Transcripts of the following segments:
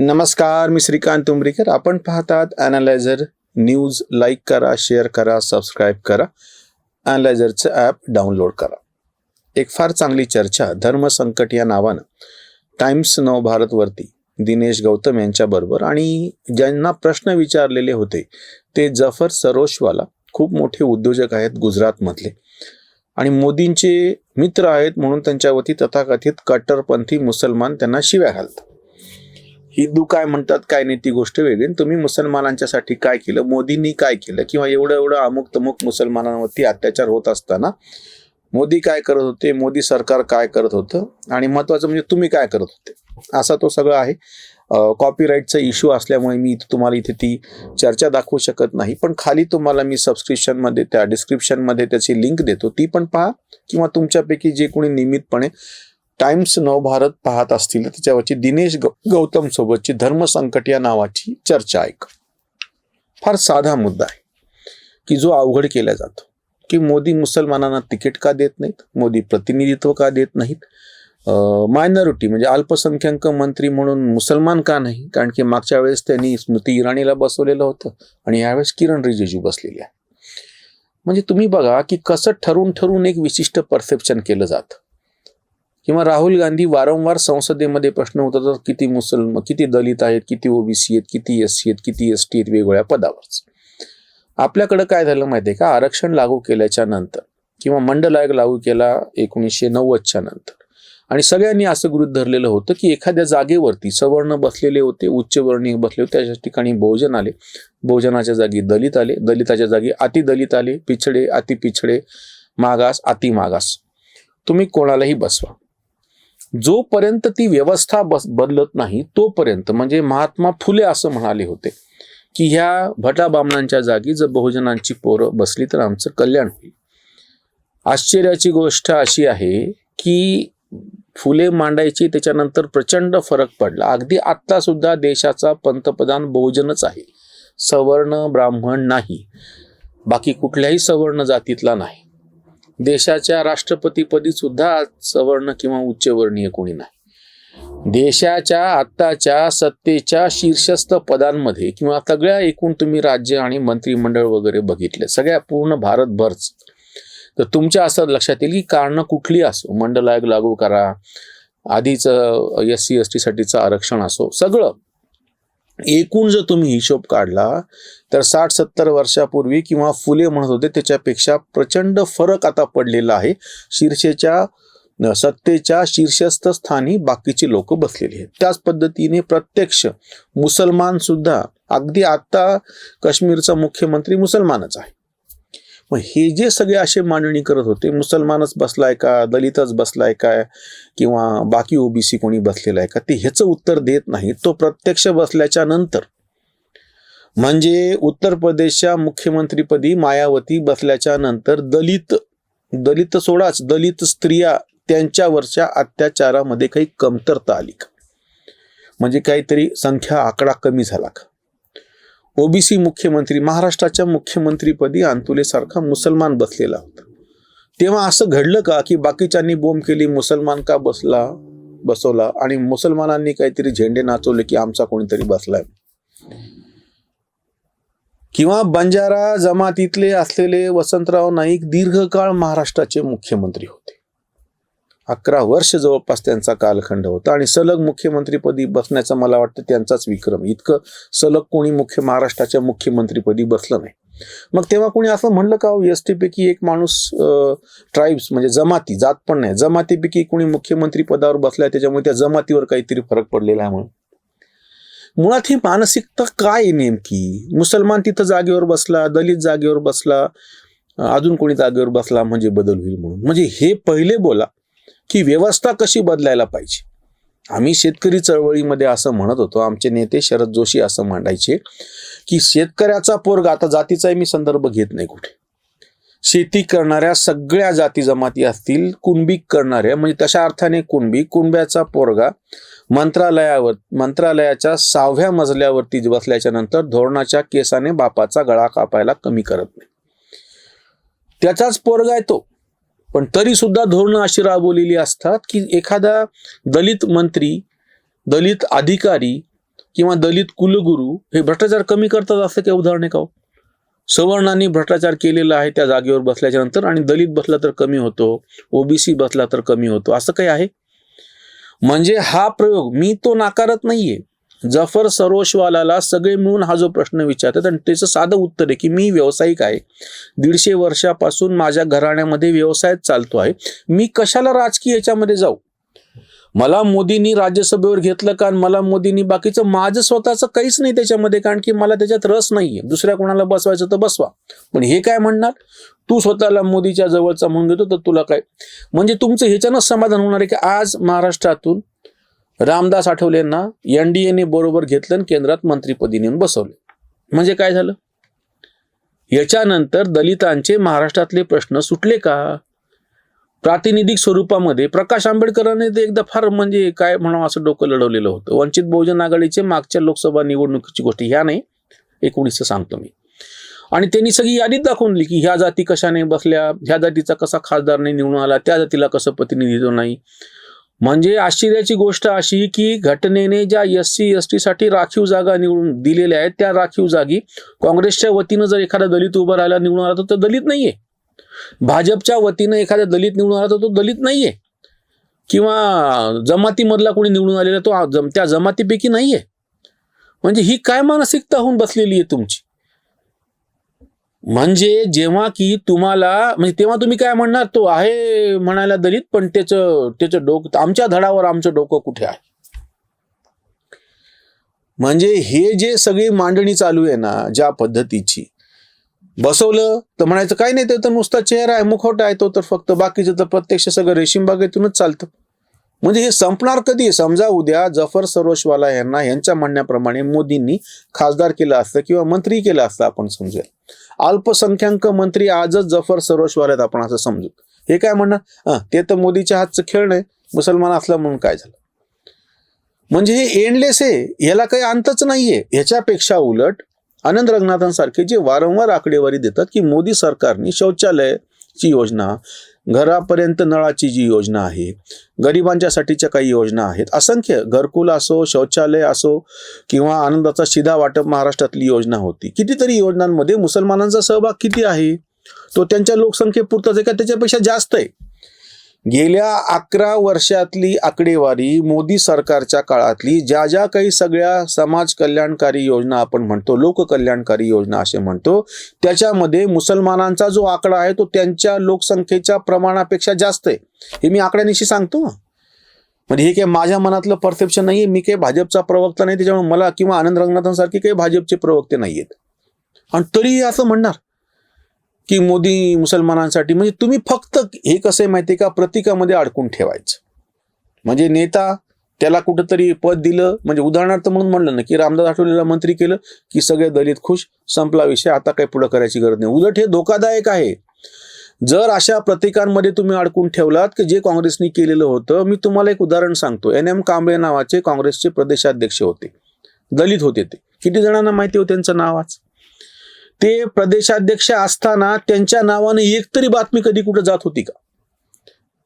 नमस्कार मी श्रीकांत उमरीकर. आपण पाहतात ॲनालायझर न्यूज लाईक करा शेअर करा सबस्क्राईब करा. अनालायझरचं ॲप डाउनलोड करा. एक फार चांगली चर्चा धर्मसंकट या नावानं. टाइम्स नव भारतवरती दिनेश गौतम यांच्याबरोबर. आणि ज्यांना प्रश्न विचारलेले होते ते जफर सरोशवाला खूप मोठे उद्योजक आहेत गुजरातमधले. आणि मोदींचे मित्र आहेत म्हणून त्यांच्यावरती तथाकथित कट्टरपंथी मुसलमान त्यांना शिव्या घालतात. हिंदू काय म्हणतात काय नाही ती गोष्ट वेगळी. तुम्ही मुसलमानांच्यासाठी काय केलं? मोदींनी काय केलं? किंवा एवढं एवढं अमुक तमुक मुसलमानांवरती अत्याचार होत असताना मोदी काय करत होते? मोदी सरकार काय करत होतं? आणि महत्वाचं म्हणजे तुम्ही काय करत होते? असा तो सगळं आहे. कॉपीराईटचा इश्यू असल्यामुळे मी तुम्हाला इथे ती चर्चा दाखवू शकत नाही. पण खाली तुम्हाला मी सबस्क्रिप्शनमध्ये त्या डिस्क्रिप्शनमध्ये त्याची लिंक देतो. ती पण पहा किंवा तुमच्यापैकी जे कोणी नियमितपणे टाइम्स नवभारत पाहत असतील त्याच्यावरची दिनेश गौतम सोबतची धर्मसंकट या नावाची चर्चा ऐक. फार साधा मुद्दा आहे की जो अवघड केला जातो की मोदी मुसलमानांना तिकीट का देत नाहीत? मोदी प्रतिनिधित्व का देत नाहीत? मायनॉरिटी म्हणजे अल्पसंख्याक मंत्री म्हणून मुसलमान का नाही? कारण की मागच्या वेळेस त्यांनी स्मृती इराणीला बसवलेलं होतं आणि यावेळेस किरण रिजिजू बसलेली आहे. म्हणजे तुम्ही बघा की कसं ठरून ठरून एक विशिष्ट परसेप्शन केलं जातं. किंवा राहुल गांधी वारंवार संसदेमध्ये प्रश्न होतात किती मुसलमान किती दलित आहेत किती ओबीसी आहेत किती एस सी आहेत किती एस टी आहेत वेगवेगळ्या पदावरच. आपल्याकडं काय झालं माहिती आहे का? आरक्षण लागू केल्याच्यानंतर किंवा मंडल आयोग लागू केला एकोणीसशे नव्वदच्या नंतर. आणि सगळ्यांनी असं गृहित धरलेलं होतं की एखाद्या जागेवरती सवर्ण बसलेले होते उच्चवर्णीय बसले होते त्या ठिकाणी बहुजन आले. बहुजनाच्या जागी दलित आले दलिताच्या जागी अतिदलित आले पिछडे अति पिछडे मागास अति मागास. तुम्ही कोणालाही बसवा. जोपर्यंत ती व्यवस्था बस बदलत नाही तोपर्यंत म्हणजे महात्मा फुले असं म्हणाले होते की ह्या भटा बामणांच्या जागी जर बहुजनांची पोरं बसली तर आमचं कल्याण होईल. आश्चर्याची गोष्ट अशी आहे की फुले मांडायची त्याच्यानंतर प्रचंड फरक पडला. अगदी आत्ता सुद्धा देशाचा पंतप्रधान बहुजनच आहे. सवर्ण ब्राह्मण नाही. बाकी कुठल्याही सवर्ण जातीतला नाही. देशाच्या राष्ट्रपतीपदी सुद्धा सवर्ण किंवा उच्चवर्णीय कोणी नाही. देशाच्या आत्ताच्या सत्तेच्या शीर्षस्थ पदांमध्ये किंवा सगळ्या एकूण तुम्ही राज्य आणि मंत्रिमंडळ वगैरे बघितले सगळ्या पूर्ण भारतभरच तर तुमच्या असं लक्षात येईल की कारणं कुठली असो मंडल आयोग लागू करा आधीच एस सी एस टीसाठीचं आरक्षण असो सगळं एकूण जर तुम्ही हिशोब काढला तर साठ सत्तर वर्षापूर्वी किंवा फुले म्हणत होते त्याच्यापेक्षा प्रचंड फरक आता पडलेला आहे. शीर्षेच्या सत्तेच्या शीर्षस्थ स्थानी बाकीची लोक बसलेली आहेत. त्याच पद्धतीने प्रत्यक्ष मुसलमान सुद्धा अगदी आता काश्मीरचा मुख्यमंत्री मुसलमानच आहे. मग हे जे सगळे असे मांडणी करत होते मुसलमानच बसलाय का दलितच बसलाय काय किंवा बाकी ओबीसी कोणी बसलेला आहे का ते ह्याचं उत्तर देत नाही. तो प्रत्यक्ष बसल्याच्या नंतर म्हणजे उत्तर प्रदेशच्या मुख्यमंत्रीपदी मायावती बसल्याच्या नंतर दलित दलित सोडाच दलित स्त्रिया त्यांच्यावरच्या अत्याचारामध्ये काही कमतरता आली का? म्हणजे काहीतरी संख्या आकडा कमी झाला का? ओबीसी मुख्यमंत्री महाराष्ट्राच्या मुख्यमंत्रीपदी अंतुलेसारखा मुसलमान बसलेला होता. तेव्हा असं घडलं का की बाकीच्यांनी बोंब केली मुसलमान का बसला बसवला आणि मुसलमानांनी काहीतरी झेंडे नाचवले की आमचा कोणीतरी बसलाय? किंवा बंजारा जमातीतले असलेले वसंतराव नाईक दीर्घकाळ महाराष्ट्राचे मुख्यमंत्री होते. अकरा वर्ष जवळपास त्यांचा कालखंड होता. आणि सलग मुख्यमंत्रीपदी बसण्याचा मला वाटतं त्यांचाच विक्रम. इतकं सलग कोणी मुख्य महाराष्ट्राच्या मुख्यमंत्रीपदी बसलं नाही. मग तेव्हा कोणी असं म्हणलं का हो? एस पैकी एक माणूस ट्राईब्स म्हणजे जमाती जात पण नाही. जमातीपैकी कोणी मुख्यमंत्री पदावर बसलाय त्याच्यामुळे त्या जमातीवर काहीतरी फरक पडलेला आहे म्हणून. मुळात ही मानसिकता काय नेमकी? मुसलमान तिथं जागेवर बसला दलित जागेवर बसला अजून कोणी जागेवर बसला म्हणजे बदल होईल म्हणून. म्हणजे हे पहिले बोला. की व्यवस्था कशी बदलायला पाहिजे? आम्ही शेतकरी चळवळीमध्ये असं म्हणत होतो आमचे नेते शरद जोशी असं मांडायचे की शेतकऱ्याचा पोरगा आता जातीचाही मी संदर्भ घेत नाही कुठे. शेती करणाऱ्या सगळ्या जाती जमाती असतील कुणबी करणाऱ्या म्हणजे तशा अर्थाने कुणबी कुणब्याचा पोरगा मंत्रालयावर मंत्रालयाच्या सहाव्या मजल्यावरती बसल्याच्या नंतर धोरणाच्या केसाने बापाचा गळा कापायला कमी करत नाही. त्याचाच पोरगा आहे तो. पण तरी सुद्धा धोरणं अशी राबवलेली असतात की एखादा दलित मंत्री दलित अधिकारी किंवा दलित कुलगुरू हे भ्रष्टाचार कमी करतात असं काही उदाहरण आहे का हो? सवर्णांनी भ्रष्टाचार केलेला आहे त्या जागेवर बसल्याच्या नंतर आणि दलित बसला तर कमी होतो ओबीसी बसला तर कमी होतो असं काही आहे? म्हणजे हा प्रयोग मी तो नाकारत नाहीये. जफर सरोशवालाला सगळे मिळून हा जो प्रश्न विचारतात आणि त्याचं साधं उत्तर आहे की मी व्यावसायिक आहे. दीडशे वर्षापासून माझ्या घराण्यामध्ये व्यवसाय चालतो आहे. मी कशाला राजकीय याच्यामध्ये जाऊ? मला मोदींनी राज्यसभेवर घेतलं कारण मला मोदींनी बाकीचं माझं स्वतःचं काहीच नाही त्याच्यामध्ये कारण की मला त्याच्यात रस नाहीये. दुसऱ्या कोणाला बसवायचं तर बसवा. पण हे काय म्हणणार? तू स्वतःला मोदीच्या जवळचा म्हणून घेतो तर तुला काय? म्हणजे तुमचं ह्याच्यानं समाधान होणार आहे की आज महाराष्ट्रातून रामदास आठवलेंना एन डी बरोबर घेतलं आणि केंद्रात मंत्रीपदी नेऊन बसवले. म्हणजे काय झालं? याच्यानंतर दलितांचे महाराष्ट्रातले प्रश्न सुटले का? प्रातिनिधिक स्वरूपामध्ये प्रकाश आंबेडकरांनी ते एकदा फार म्हणजे काय म्हणावं असं डोकं लढवलेलं होतं. वंचित बहुजन आघाडीचे मागच्या लोकसभा निवडणुकीची गोष्ट ह्या नाही एकोणीसचं सांगतो मी. आणि त्यांनी सगळी यादीच दिली की ह्या जाती कशाने बसल्या ह्या जातीचा कसा खासदार नाही निवडून आला त्या जातीला कसं प्रतिनिधित्व नाही. म्हणजे आश्चर्याची गोष्ट अशी की घटनेने ज्या एस सी एस टीसाठी राखीव जागा निवडून दिलेल्या आहेत त्या राखीव जागी काँग्रेसच्या वतीनं जर एखादा दलित उभा राहिला निवडून आला तर तो दलित नाहीये. भाजपच्या वतीनं एखादा दलित निवडून आला तर तो दलित नाहीये. किंवा जमातीमधला कोणी निवडून आलेला तो जम- त्या जमातीपैकी नाहीये. म्हणजे ही काय मानसिकता होऊन बसलेली आहे तुमची? म्हणजे जेव्हा की तुम्हाला म्हणजे तेव्हा तुम्ही काय म्हणणार? तो आहे म्हणायला दलित पण त्याचं त्याचं डोकं आमच्या धडावर आमचं डोकं कुठे आहे? म्हणजे हे जे सगळी मांडणी चालू आहे ना ज्या पद्धतीची बसवलं तर म्हणायचं काय नाही ते तर नुसता चेहरा आहे मुखवटा आहे तो तर फक्त बाकीचं तर प्रत्यक्ष सगळं रेशीम बागेतूनच चालतं. म्हणजे हे संपणार कधी? समजा उद्या जफर सरोशवाला यांना यांच्या म्हणण्याप्रमाणे मोदींनी खासदार केलं असतं किंवा मंत्री केलं असतं आपण समजूया अल्पसंख्याक मंत्री आजच जफर सरोशवाला आहेत आपण असं समजू. हे काय म्हणणार? ते तर मोदीच्या हातचं खेळ नाही मुसलमान असला म्हणून काय झालं? म्हणजे हे एंडलेस आहे. याला काही अंतच नाहीये. ह्याच्यापेक्षा उलट आनंद रंगनाथांसारखे जे वारंवार आकडेवारी देतात की मोदी सरकारने शौचालयाची योजना घरापर्यंत नळाची जी योजना आहे गरिबांच्यासाठीच्या काही योजना आहेत असंख्य घरकुल असो शौचालय असो किंवा आनंदाचा शिधा वाटप महाराष्ट्रातली योजना होती. कितीतरी योजनांमध्ये मुसलमानांचा सहभाग किती आहे? तो त्यांच्या लोकसंख्येपुरताच आहे का? त्याच्यापेक्षा जास्त आहे? गेल्या अकरा वर्षातली आकडेवारी मोदी सरकारच्या काळातली ज्या ज्या काही सगळ्या समाज कल्याणकारी योजना आपण म्हणतो लोककल्याणकारी योजना असे म्हणतो त्याच्यामध्ये मुसलमानांचा जो आकडा आहे तो त्यांच्या लोकसंख्येच्या प्रमाणापेक्षा जास्त आहे. हे मी आकड्यानिशी सांगतो. म्हणजे हे काय माझ्या मनातलं परसेप्शन आहे मी काही भाजपचा प्रवक्ता नाही त्याच्यामुळे मला किंवा आनंद रंगनाथांसारखे काही भाजपचे प्रवक्ते नाही आहेत आणि तरीही असं म्हणणार. की मोदी मुसलमानांसाठी? म्हणजे तुम्ही फक्त हे कसं आहे माहिती का? प्रतीकामध्ये अडकून ठेवायचं. म्हणजे नेता त्याला कुठंतरी पद दिलं म्हणजे उदाहरणार्थ म्हणून म्हणलं ना की रामदास आठवलेला मंत्री केलं की सगळे दलित खुश संपला विषय आता काही पुढं करायची गरज नाही. उलट हे धोकादायक आहे. जर अशा प्रतीकांमध्ये तुम्ही अडकून ठेवलात की जे काँग्रेसने केलेलं होतं मी तुम्हाला एक उदाहरण सांगतो. एन एम कांबळे नावाचे काँग्रेसचे प्रदेशाध्यक्ष होते. दलित होते ते. किती जणांना माहिती होतं त्यांचं नाव आज? ते प्रदेशाध्यक्ष असताना त्यांच्या नावाने एक तरी बातमी कधी कुठं जात होती का?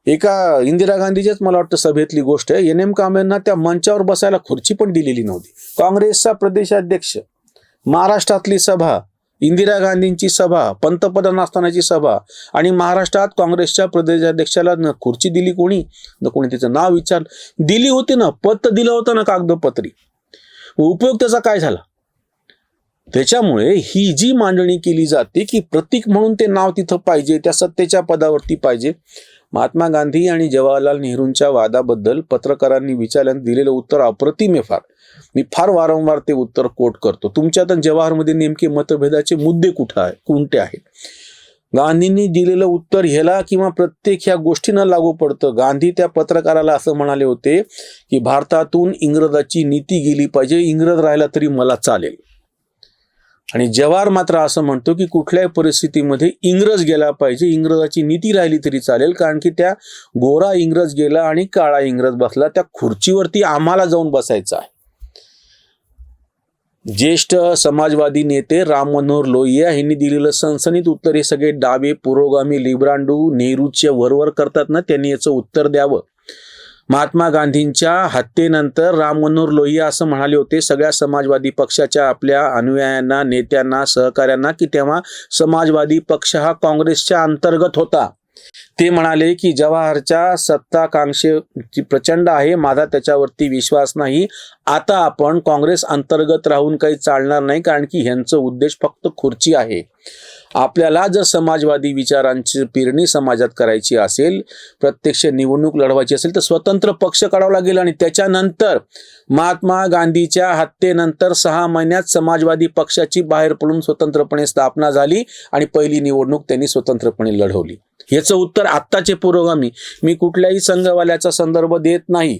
एका इंदिरा गांधीच्याच मला वाटतं सभेतली गोष्ट आहे. एन एम कांबेंना त्या मंचावर बसायला खुर्ची पण दिलेली नव्हती. काँग्रेसचा प्रदेशाध्यक्ष महाराष्ट्रातली सभा इंदिरा गांधींची सभा पंतप्रधान असतानाची सभा आणि महाराष्ट्रात काँग्रेसच्या प्रदेशाध्यक्षाला न खुर्ची दिली कोणी न कोणी त्याचं नाव विचार दिली होती ना पद दिलं होतं ना कागदपत्री. उपयोग त्याचा काय झाला? त्याच्यामुळे ही जी मांडणी केली जाते की प्रतीक म्हणून ते नाव तिथं पाहिजे त्या सत्तेच्या पदावरती पाहिजे. महात्मा गांधी आणि जवाहरलाल नेहरूंच्या वादाबद्दल पत्रकारांनी विचारल्यानं दिलेलं उत्तर अप्रतिम आहे फार. मी फार वारंवार ते उत्तर कोट करतो. तुमच्यात तर जवाहरमध्ये नेमके मतभेदाचे मुद्दे कुठं आहे? कोणते आहेत? गांधींनी दिलेलं उत्तर ह्याला किंवा प्रत्येक ह्या गोष्टींना लागू पडतं. गांधी त्या पत्रकाराला असं म्हणाले होते की भारतातून इंग्रजाची नीती गेली पाहिजे. इंग्रज राहिला तरी मला चालेल. आणि जवार मात्र असं म्हणतो की कुठल्याही परिस्थितीमध्ये इंग्रज गेला पाहिजे. इंग्रजाची नीती राहिली तरी चालेल कारण की त्या गोरा इंग्रज गेला आणि काळा इंग्रज बसला. त्या खुर्चीवरती आम्हाला जाऊन बसायचं आहे. ज्येष्ठ समाजवादी नेते राम मनोहर लोहिया यांनी दिलेलं सनसनीत उत्तर हे सगळे डावे पुरोगामी लिब्रांडू नेहरूचे वरवर करतात ना त्यांनी याचं उत्तर द्यावं. महात्मा गांधींच्या हत्येनंतर राम मनोहर लोहिया असं म्हणाले होते सगळ्या समाजवादी पक्षाच्या आपल्या अनुयायांना नेत्यांना सहकाऱ्यांना की तेव्हा समाजवादी पक्ष हा काँग्रेसच्या अंतर्गत होता. ते म्हणाले की जवाहरच्या सत्ताकांक्षे प्रचंड आहे माझा त्याच्यावरती विश्वास नाही आता आपण काँग्रेस अंतर्गत राहून काही चालणार नाही कारण की ह्यांचं उद्देश फक्त खुर्ची आहे. आपल्याला जर समाजवादी विचारांची पेरणी समाजात करायची असेल प्रत्यक्ष निवडणूक लढवायची असेल तर स्वतंत्र पक्ष काढावा लागेल आणि त्याच्यानंतर महात्मा गांधीच्या हत्येनंतर सहा महिन्यात समाजवादी पक्षाची बाहेर पडून स्वतंत्रपणे स्थापना झाली आणि पहिली निवडणूक त्यांनी स्वतंत्रपणे लढवली. याचं उत्तर आत्ताचे पुरोगामी. मी कुठल्याही संघवाल्याचा संदर्भ देत नाही.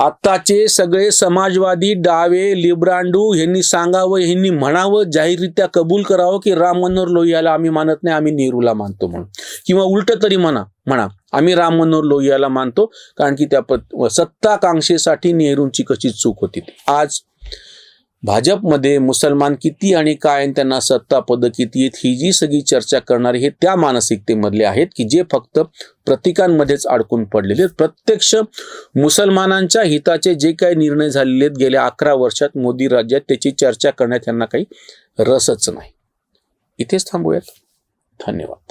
आत्ताचे सगळे समाजवादी डावे लिब्रांडू यांनी सांगावं यांनी म्हणावं जाहीररित्या कबूल करावं की राम मनोहर लोहियाला आम्ही मानत नाही आम्ही नेहरूला मानतो म्हणून. किंवा उलट तरी म्हणा म्हणा आम्ही राम मनोहर लोहियाला मानतो कारण की त्या सत्ताकांक्षेसाठी नेहरूंची कशी चूक होती आज भाजपमध्ये मुसलमान किती आणि काय त्यांना सत्ता पद किती आहेत ही जी सगळी चर्चा करणारी हे त्या मानसिकतेमधले आहेत की जे फक्त प्रतिकांमध्येच अडकून पडलेले आहेत. प्रत्यक्ष मुसलमानांच्या हिताचे जे काही निर्णय झालेले आहेत गेल्या अकरा वर्षात मोदी राज्यात त्याची चर्चा करण्यात त्यांना काही रसच नाही. इथेच थांबूयात. धन्यवाद.